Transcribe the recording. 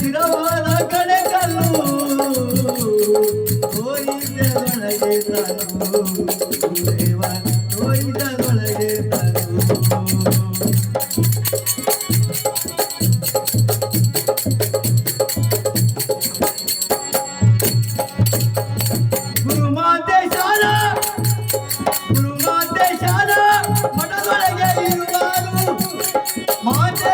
ಇಡವಾದ ಕಡೆ ಕಲ್ಲು ಹೋಯಿದೊಳಗೆ ತನು ದೇವ ಹೋಯಿದೊಳಗೆ ತನು ಗುರುಮಾತೆ ಶಾಲಾ ಗುರುಮಾತೆ ಶಾಲಾ ಮಠದೊಳಗೆ ಇರುವಾರು ಮಾತೆ